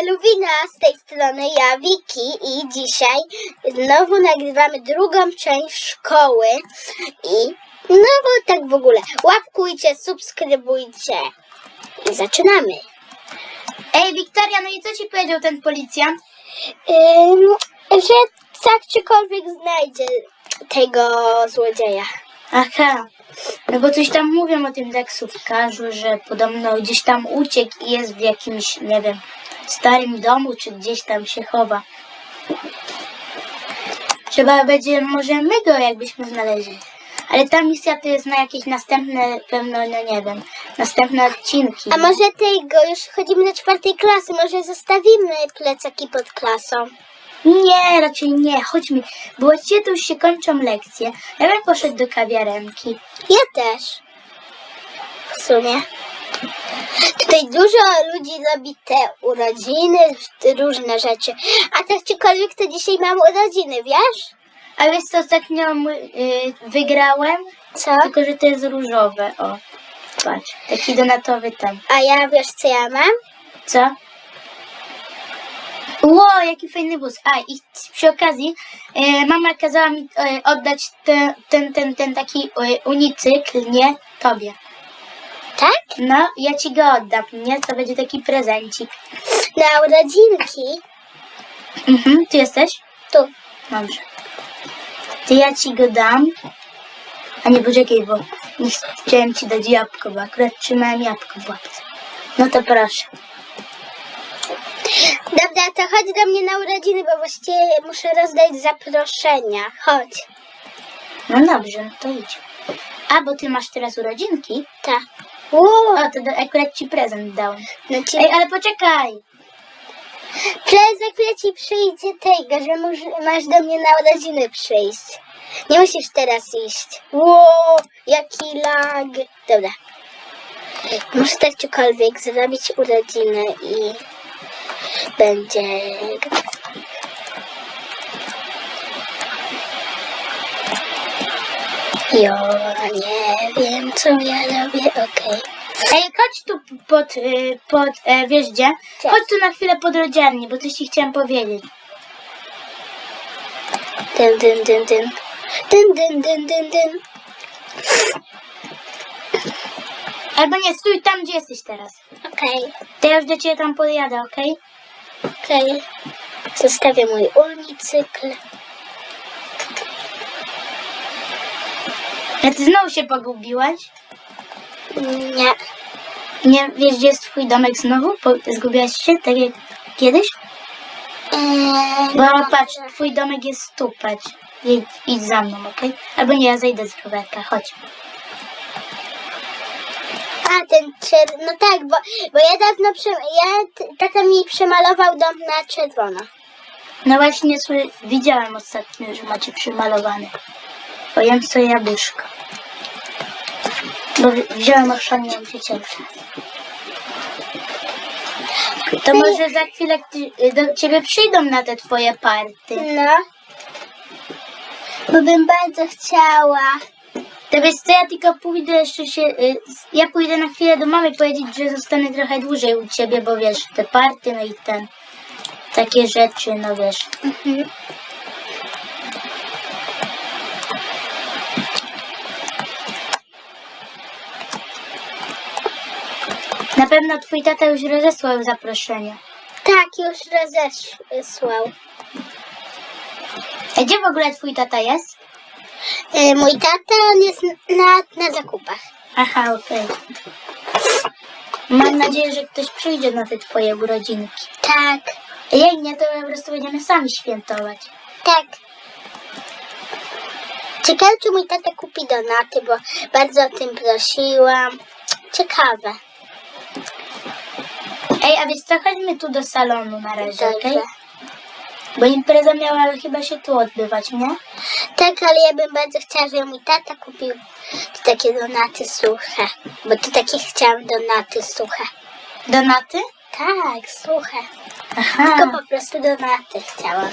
Eluwina z tej strony, ja Wiki i dzisiaj znowu nagrywamy drugą część szkoły i no bo tak w ogóle łapkujcie, subskrybujcie i zaczynamy. Ej, Wiktoria, no i co ci powiedział ten policjant? Ym, że tak czykolwiek znajdzie tego złodzieja. Aha, no bo coś tam mówią o tym taksówkarzu, że podobno gdzieś tam uciekł i jest w jakimś, nie wiem, starym domu, czy gdzieś tam się chowa. Trzeba będzie, może my go jakbyśmy znaleźli. Ale ta misja to jest na jakieś następne, pewno, no nie wiem, następne odcinki. A może tego, już chodzimy do czwartej klasy, może zostawimy plecaki pod klasą. Nie, raczej nie, chodźmy, bo właściwie to już się kończą lekcje. Ja bym poszedł do kawiarenki. Ja też. W sumie. Tutaj dużo ludzi robi te urodziny, różne rzeczy. A tak czykolwiek to dzisiaj mam urodziny, wiesz? A wiesz co ostatnio y, wygrałem? Co? Tylko, że to jest różowe, o. Patrz, taki donatowy ten. A ja wiesz co ja mam? Co? Ło, jaki fajny wóz. A, i przy okazji e, mama kazała mi e, oddać te, ten, ten, ten taki e, unicykl, nie? Tobie. Tak? No, ja ci go oddam, nie? To będzie taki prezencik. Na urodzinki. Mhm, ty jesteś? Tu. Dobrze. To ja ci go dam. A nie, poczekaj, bo nie chciałem ci dać jabłko, bo akurat trzymałem jabłko w łapce. No to proszę. Dobra, to chodź do mnie na urodziny, bo właściwie muszę rozdać zaproszenia. Chodź. No dobrze, to idź. A, bo ty masz teraz urodzinki? Tak. O, to do, akurat ci prezent dałem. no ci... Ej, ale poczekaj! Przez chwilę ci przyjdzie tego, że mus- masz do mnie na urodziny przyjść. Nie musisz teraz iść. Wow, jaki lag. Dobra. Muszę tak cokolwiek zrobić urodziny i będzie... Jo, nie wiem co ja robię, okej. Ej, chodź tu pod, y, pod e, wiesz gdzie? Gdzie? Chodź tu na chwilę pod rodziarnię, bo coś ci chciałem powiedzieć. Dyn, dyn, dyn, dyn. Dyn, dyn, dyn, dyn, dyn. Albo nie, stój tam, gdzie jesteś teraz. Okej. To ja już do ciebie tam podjadę, okej? Okej. Zostawię mój unicykl. A ty znowu się pogubiłaś? Nie. Nie wiesz, gdzie jest twój domek znowu? Po, zgubiłaś się, tak jak kiedyś? Eee, Bo no, patrz, twój domek jest tu, patrz. Idź, idź za mną, okej? Albo nie, ja zejdę z rowerka, chodź. Ten czer... No tak, bo, bo ja dawno... Prze... Ja... Tata mi przemalował dom na czerwono. No właśnie, sły- widziałem ostatnio, że macie przymalowany. O, jem sobie jabłuszko. Bo wzi- wziąłem ochrzaniłem dziecięce. To może za chwilę ty- do ciebie przyjdą na te twoje party. No. Bo bym bardzo chciała. To wiesz co, ja tylko pójdę jeszcze się... y, Ja pójdę na chwilę do mamy powiedzieć, że zostanę trochę dłużej u ciebie, bo wiesz, te party, no i ten... Takie rzeczy, no wiesz. Mhm. Na pewno twój tata już rozesłał zaproszenie. Tak, już rozesłał. A gdzie w ogóle twój tata jest? E, mój tata, on jest na, na zakupach. Aha, okej. Mam nadzieję, że ktoś przyjdzie na te twoje urodzinki. Tak, Jak nie, to po prostu będziemy sami świętować. tak. Ciekawe, czy mój tata kupi donaty, bo bardzo o tym prosiłam. Ciekawe. Ej, a wiesz co, chodźmy tu do salonu na razie, okej? Dobrze. Bo impreza miała chyba się tu odbywać, nie? Tak, ale ja bym bardzo chciała, żeby mój tata kupił takie donaty suche. Bo to takie chciałam donaty suche. Donaty? Tak, suche. Aha. Tylko po prostu donaty chciałam.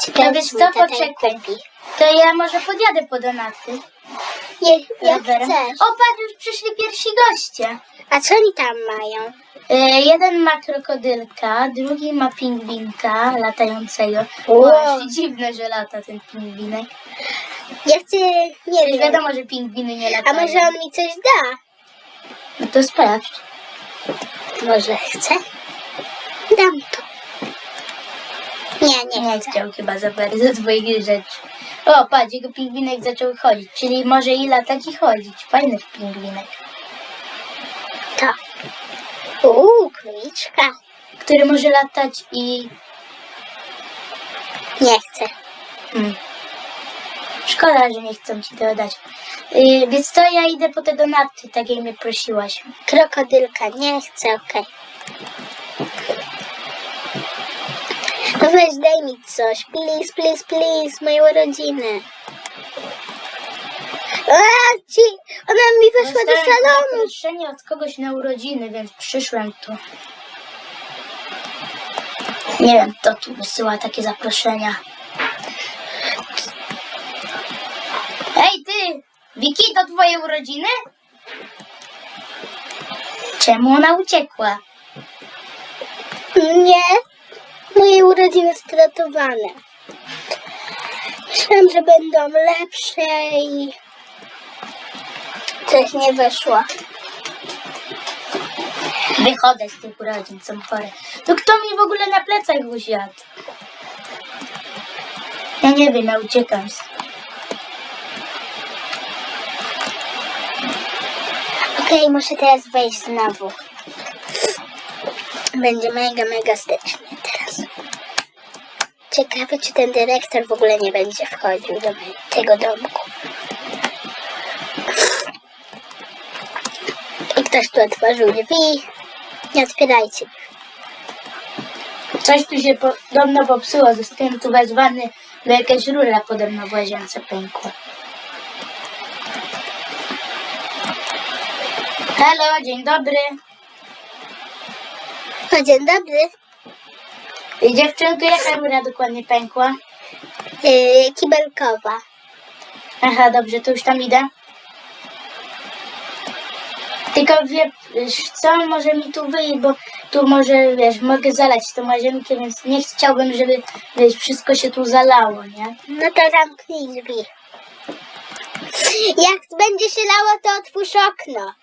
Ciekawe, wiesz co, poczekaj. kupi. To ja może podjadę po donaty. Je, jak rowerem. chcesz. O, patrz, już przyszli pierwsi goście. A co oni tam mają? E, jeden ma krokodylka, drugi ma pingwinka latającego. Wow. Wow. dziwne, że lata ten pingwinek. Ja chcę, nie wiem. wiadomo, że pingwiny nie A latają. może on mi coś da? No to sprawdź. Może chce? Dam to. Nie, nie. Nie chciał chyba za bardzo twoich rzeczy. O, patrz, jego pingwinek zaczął chodzić, czyli może i latać i chodzić. Fajny pingwinek. To. Uuu, króliczka. Który może latać i... Nie chcę. Hmm. Szkoda, że nie chcą ci to dać. Yy, więc to ja idę po te donaty, tak jak mnie prosiłaś. Krokodylka, nie chcę, okej. No weź, daj mi coś. Please, please, please, moje urodziny. A, ci, ona mi weszła do Dostałem salonu. zaproszenie od kogoś na urodziny, więc przyszłem tu. Nie wiem, kto tu wysyła takie zaproszenia. Ej, ty! Wiki, to twoje urodziny? Czemu ona uciekła? Nie, moje urodziny stratowane. Myślałam, że będą lepsze i coś nie wyszło. Wychodzę z tych urodzin, są chore. To kto mi w ogóle na plecach usiadł? Ja nie wiem, ja uciekam. Okej, muszę teraz wejść znowu. Będzie mega, mega stycznie. Ciekawe, czy ten dyrektor w ogóle nie będzie wchodził do tego domku. I ktoś tu otworzył drzwi. Nie otwierajcie. Coś tu się podobno popsuło, zostałem tu wezwany, bo jakaś rura podobno w łazience pękła. Halo, dzień dobry. O, dzień dobry. Dziewczynko, jaka rura dokładnie pękła? Yy, kibelkowa. Aha, dobrze, to już tam idę. Tylko wiesz co, może mi tu wyjść, bo tu może, wiesz, mogę zalać tą łazienkę, więc nie chciałbym, żeby, wiesz, wszystko się tu zalało, nie? No to zamknij drzwi. Jak będzie się lało, to otwórz okno.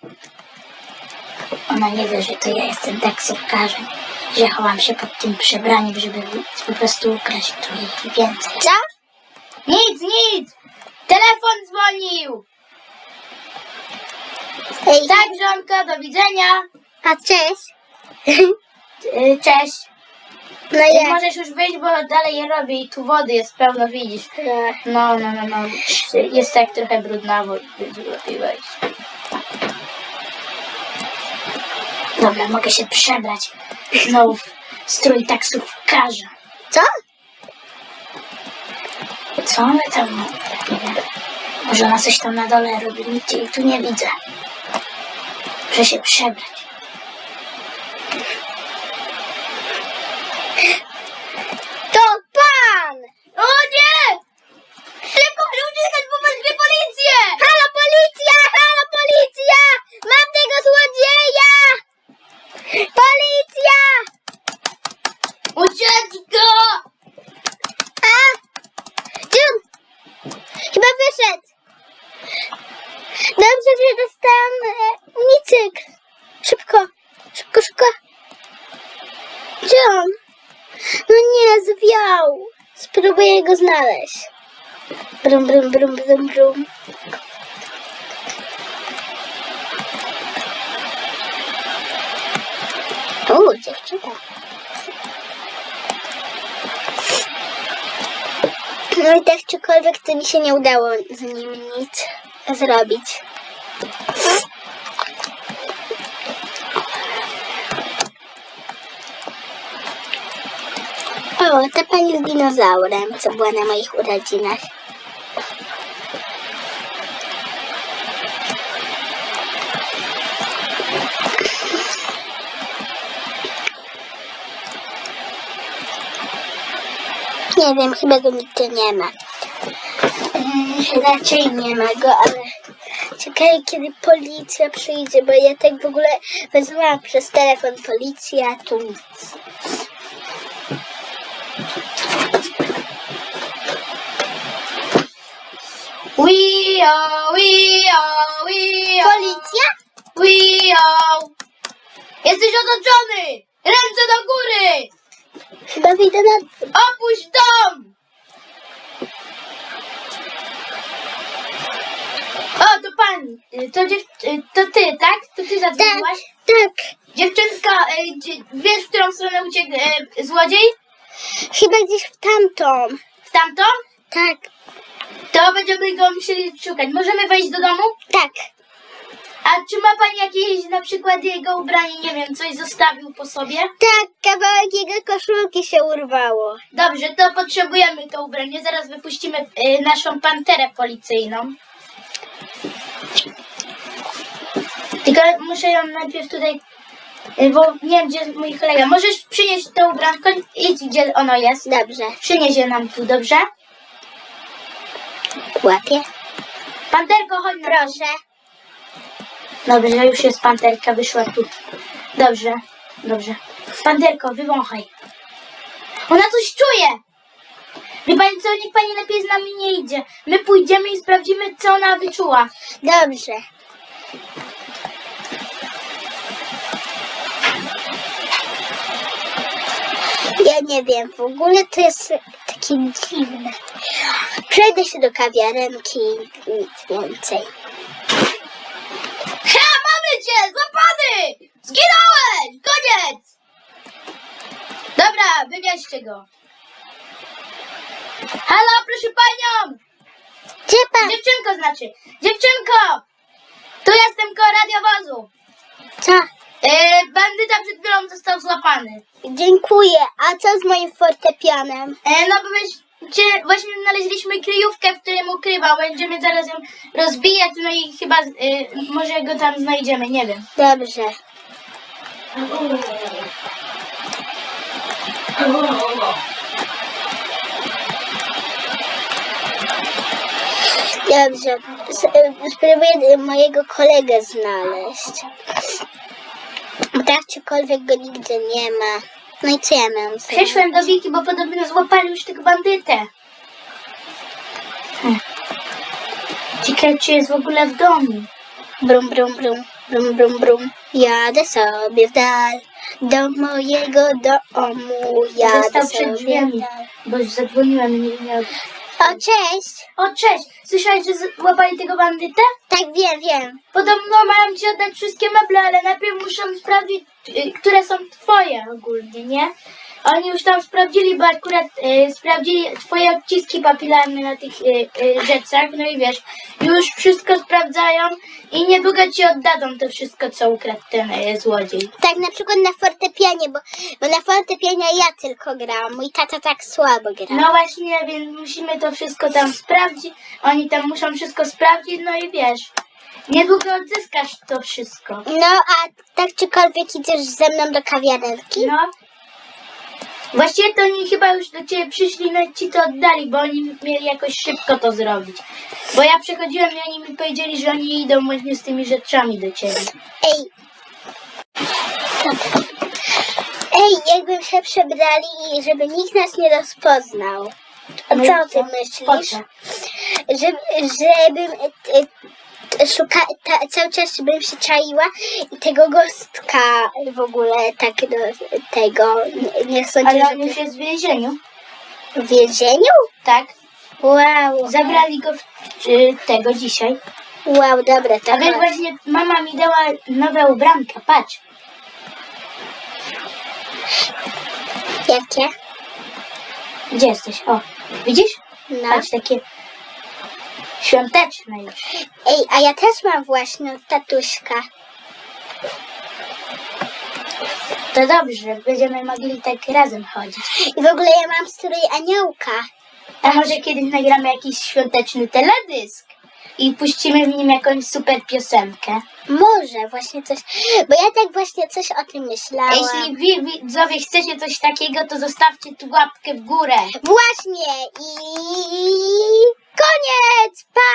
Ona nie wie, że to ja jestem taksówkarzem, że chowam się pod tym przebraniem, żeby po prostu ukraść tu ich więcej. Co? Nic, nic! Telefon dzwonił! Ej, Tak, żonko, do widzenia! a cześć. Yy, Cześć! No Ty jak? możesz już wyjść, bo dalej je robię i tu wody jest pełno, widzisz. No. No, no, no, no. Jest tak trochę brudnawo, lepiej wejść. Dobra, mogę się przebrać. Znowu strój taksówkarza. Co? Co one tam? Nie wiem. Może ona coś tam na dole robi, nic jej tu nie widzę. Muszę się przebrać. To pan! O nie! Szybko, uciekać, bo wezwie policję! Halo policja! Halo policja! Mam tego złodzieja! Policja! Ucieczka! A! Gdzie on? Chyba wyszedł. Dobrze, że dostałam e, unicykl. Szybko, szybko, szybko. Gdzie on? No nie, zwiał. Spróbuję go znaleźć. Brum, brum, brum, brum, brum. O, dziewczyna. No i tak czykolwiek to mi się nie udało z nim nic zrobić. O, ta pani z dinozaurem, co była na moich urodzinach. Nie wiem, chyba go nigdzie nie ma. Yy, raczej nie ma go, ale Ciekawe, kiedy policja przyjdzie, bo ja tak w ogóle wezwałam przez telefon policję, a tu nic. We are, we are, we are. Policja? We are. Jesteś otoczony! Ręce do góry! Chyba wyjdę na... Opuść dom! O, to pani. Y, To, dziew... y, to ty, tak? To ty Tak, zadzwoniłaś? tak. Dziewczynka, y, dzie- wiesz, w którą stronę uciekł złodziej? Chyba gdzieś w tamtą. W tamtą? Tak, To będziemy go musieli szukać. Możemy wejść do domu? tak. A czy ma pani jakieś, na przykład jego ubranie, nie wiem, coś zostawił po sobie? Tak, kawałek jego koszulki się urwało. Dobrze, to potrzebujemy to ubranie. Zaraz wypuścimy y, naszą panterę policyjną. Tylko muszę ją najpierw tutaj, y, bo nie wiem, gdzie jest mój kolega. Możesz przynieść to ubranko? Idź, gdzie ono jest. Dobrze, Przynieś je nam tu, dobrze? łapię. Panterko, chodź na Proszę. Dobrze, już jest panterka, wyszła tu. Dobrze, dobrze. Panterko, wywąchaj. Ona coś czuje! Wie pani co, niech pani lepiej z nami nie idzie. My pójdziemy i sprawdzimy, co ona wyczuła. Dobrze. Ja nie wiem, w ogóle to jest takie dziwne. Przejdę się do kawiarenki i nic więcej. Złapany! Zginąłeś! Koniec! Dobra, wywieźcie go. Halo, proszę panią! Gdzie pan? Dziewczynko znaczy. Dziewczynko! Tu jestem koło radiowozu. Co? Yy, bandyta przed chwilą został złapany. Dziękuję. A co z moim fortepianem? E, no bo myście właśnie znaleźliśmy kryjówkę, w którym ukrywał. Będziemy zaraz ją rozbijać, no i chyba e, może go tam znajdziemy, nie wiem. Dobrze. Dobrze. E, Spróbuję mojego kolegę znaleźć. Bo tak czykolwiek go nigdzie nie ma. No i co ja mam zrobić? Przyszłem do Wiki, bo podobno złapali już tego bandytę. Hm. Ciekawe, czy jest w ogóle w domu. Brum, brum, brum, brum, brum, brum. Jadę sobie w dal do mojego domu. Jadę sobie przed drzwiami, w dal. bo już zadzwoniłem i nie miał. O, cześć! O, cześć! Słyszałeś, że złapali tego bandytę? Tak, wiem, wiem. Podobno mają ci oddać wszystkie meble, ale najpierw muszą sprawdzić, y, które są twoje ogólnie, nie? Oni już tam sprawdzili, bo akurat y, sprawdzili twoje odciski papilarne na tych y, y, rzeczach, no i wiesz, już wszystko sprawdzają i niedługo ci oddadzą to wszystko, co ukradł ten y, złodziej. Tak, na przykład na fortepianie, bo, bo na fortepianie ja tylko grałam. Mój tata tak słabo gra. No właśnie, więc musimy to wszystko tam sprawdzić, oni tam muszą wszystko sprawdzić, no i wiesz, niedługo odzyskasz to wszystko. No, a tak czykolwiek idziesz ze mną do kawiarenki? No. Właściwie to oni chyba już do ciebie przyszli, no i ci to oddali, bo oni mieli jakoś szybko to zrobić. Bo ja przychodziłem i oni mi powiedzieli, że oni idą właśnie z tymi rzeczami do ciebie. Ej. Ej, jakbym się przebrali i żeby nikt nas nie rozpoznał. A No co o tym myślisz? Żeby, żebym e, e, szuka, ta, cały czas bym się czaiła i tego gostka w ogóle tak do tego nie, nie sądzę, Ale on już jest w więzieniu. w więzieniu? Tak. Wow, Zabrali go w, y, tego dzisiaj. wow, dobra, to A więc chodź. właśnie mama mi dała nowe ubranka, patrz. Jakie? Gdzie jesteś? O, widzisz? No. Patrz, takie świąteczne już. Ej, a ja też mam właśnie od tatuśka. To dobrze, będziemy mogli tak razem chodzić. I w ogóle ja mam strój aniołka. A może kiedyś nagramy jakiś świąteczny teledysk i puścimy w nim jakąś super piosenkę. Może właśnie coś, bo ja tak właśnie coś o tym myślałam. Jeśli wy widzowie chcecie coś takiego, to zostawcie tu łapkę w górę. Właśnie i koniec, pa!